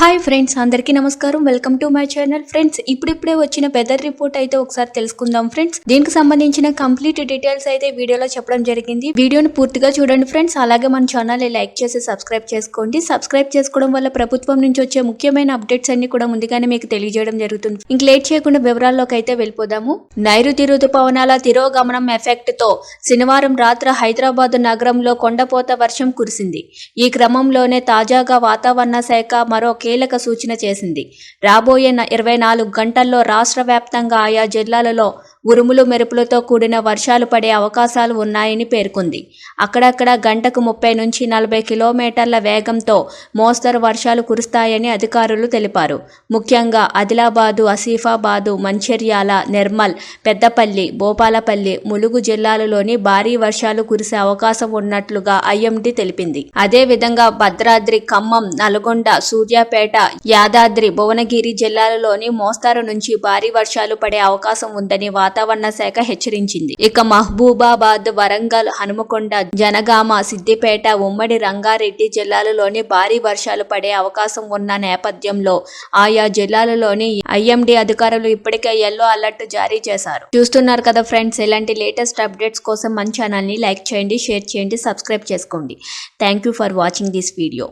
Hi friends అందరికీ నమస్కారం. Welcome to my channel friends ఇప్పుడిప్పుడే వచ్చిన వెదర్ రిపోర్ట్ అయితే ఒకసారి తెలుసుకుందాం ఫ్రెండ్స్ దీనికి సంబంధించిన కంప్లీట్ డీటెయిల్స్ అయితే వీడియోలో చెప్పడం జరిగింది. వీడియోను పూర్తిగా చూడండి ఫ్రెండ్స్ అలాగే మన ఛానల్ లైక్ చేసి సబ్స్క్రైబ్ చేసుకోండి. సబ్స్క్రైబ్ చేసుకోవడం వల్ల ప్రభుత్వం నుంచి వచ్చే ముఖ్యమైన అప్డేట్స్ అన్ని కూడా ముందుగానే మీకు తెలియజేయడం జరుగుతుంది. ఇంక లేట్ చేయకుండా వివరాల్లోకి అయితే వెళ్ళిపోదాము. నైరుతి ఋతుపవనాల తిరోగమనం ఎఫెక్ట్తో శనివారం రాత్రి హైదరాబాద్ నగరంలో కొండపోత వర్షం కురిసింది. ఈ క్రమంలోనే తాజాగా వాతావరణ శాఖ మరో కీలక సూచన చేసింది. రాబోయే ఇరవై నాలుగు గంటల్లో రాష్ట్ర వ్యాప్తంగా ఆయా జిల్లాలలో ఉరుములు మెరుపులతో కూడిన వర్షాలు పడే అవకాశాలు ఉన్నాయని పేర్కొంది. అక్కడక్కడ గంటకు ముప్పై నుంచి నలభై కిలోమీటర్ల వేగంతో మోస్తరు వర్షాలు కురుస్తాయని అధికారులు తెలిపారు. ముఖ్యంగా ఆదిలాబాదు ఆసిఫాబాదు మంచిర్యాల నిర్మల్ పెద్దపల్లి భోపాలపల్లి ములుగు జిల్లాలలోని భారీ వర్షాలు కురిసే అవకాశం ఉన్నట్లుగా ఐఎండీ తెలిపింది. అదే విధంగా భద్రాద్రి ఖమ్మం నల్గొండ సూర్యాపేట యాదాద్రి భువనగిరి జిల్లాలలోని మోస్తారు నుంచి భారీ వర్షాలు పడే అవకాశం ఉందని వాతావరణ శాఖ హెచ్చరించింది. ఇక మహబూబాబాద్ వరంగల్ హనుమకొండ జనగామ సిద్దిపేట ఉమ్మడి రంగారెడ్డి జిల్లాలలోని భారీ వర్షాలు పడే అవకాశం ఉన్న నేపథ్యంలో ఆయా జిల్లాలలోని ఐఎండీ అధికారులు ఇప్పటికే ఎల్లో అలర్ట్ జారీ చేశారు. చూస్తున్నారు కదా ఫ్రెండ్స్ ఇలాంటి లేటెస్ట్ అప్డేట్స్ కోసం మన ఛానల్ని లైక్ చేయండి షేర్ చేయండి సబ్స్క్రైబ్ చేసుకోండి. Thank you for watching this video